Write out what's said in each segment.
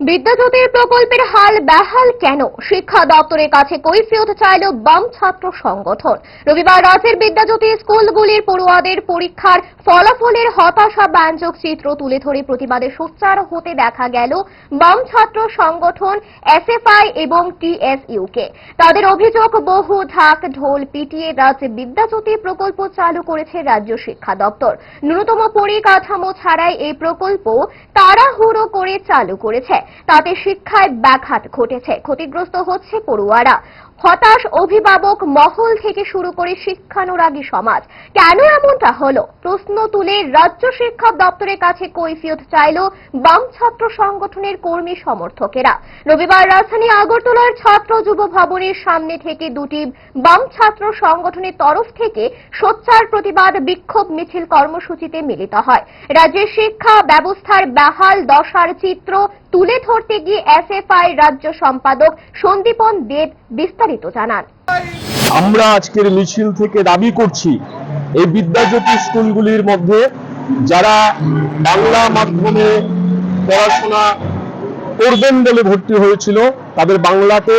বিদ্যাজ্যোতির প্রকল্পের হাল বেহাল কেন? শিক্ষা দপ্তরের কাছে কৈফিয়ত চাইল বাম ছাত্র সংগঠন। রবিবার রাজ্যের বিদ্যাজ্যোতি স্কুলগুলির পড়ুয়াদের পরীক্ষার ফলাফলের হতাশা ব্যঞ্জক চিত্র তুলে ধরে প্রতিবাদে সোচ্চার হতে দেখা গেল বাম ছাত্র সংগঠন এসএফআই এবং টিএসইউকে। তাদের অভিযোগ, বহু ঢাক ঢোল পিটিয়ে রাজ্যে বিদ্যাজ্যোতি প্রকল্প চালু করেছে রাজ্য শিক্ষা দপ্তর। ন্যূনতম পরিকাঠামো ছাড়াই এই প্রকল্প তাড়াহুড়ো করে চালু করেছে। তাতে শিক্ষায় ব্যাঘাত ঘটেছে। ক্ষতিগ্রস্ত হচ্ছে পড়ুয়ারা। হতাশ অভিভাবক মহল থেকে শুরু করে শিক্ষানুরাগী সমাজ। কেন এমনটা হলো? প্রশ্ন তুলে রাজ্য শিক্ষা দপ্তরের কাছে কৈফিয়ত চাইল বাম ছাত্র সংগঠনের কর্মী সমর্থকেরা। রবিবার রাজধানী আগরতলার ছাত্র যুব ভবনের সামনে থেকে দুটি বাম ছাত্র সংগঠনের তরফ থেকে সোচ্চার প্রতিবাদ বিক্ষোভ মিছিল কর্মসূচিতে মিলিত হয়। রাজ্যের শিক্ষা ব্যবস্থার বেহাল দশার চিত্র তুলে ধরতে গিয়ে এসএফআই রাজ্য সম্পাদক সন্দীপন দেব বিস্তারিত জানান। আমরা আজকের মিছিল থেকে দাবি করছি, এই বিদ্যাজ্যোতি স্কুলগুলির মধ্যে যারা বাংলা মাধ্যমে পড়াশোনা করবেন বলে ভর্তি হয়েছিল, তাদের বাংলাতে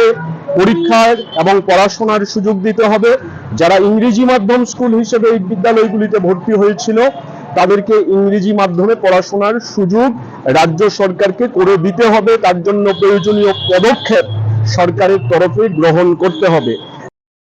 পরীক্ষার এবং পড়াশোনার সুযোগ দিতে হবে। যারা ইংরেজি মাধ্যম স্কুল হিসেবে এই বিদ্যালয়গুলিতে ভর্তি হয়েছিল তাদেরকে ইংরেজি মাধ্যমে পড়াশোনার সুযোগ রাজ্য সরকারকে করে দিতে হবে। তার জন্য প্রয়োজনীয় পদক্ষেপ সরকারের তরফে গ্রহণ করতে হবে।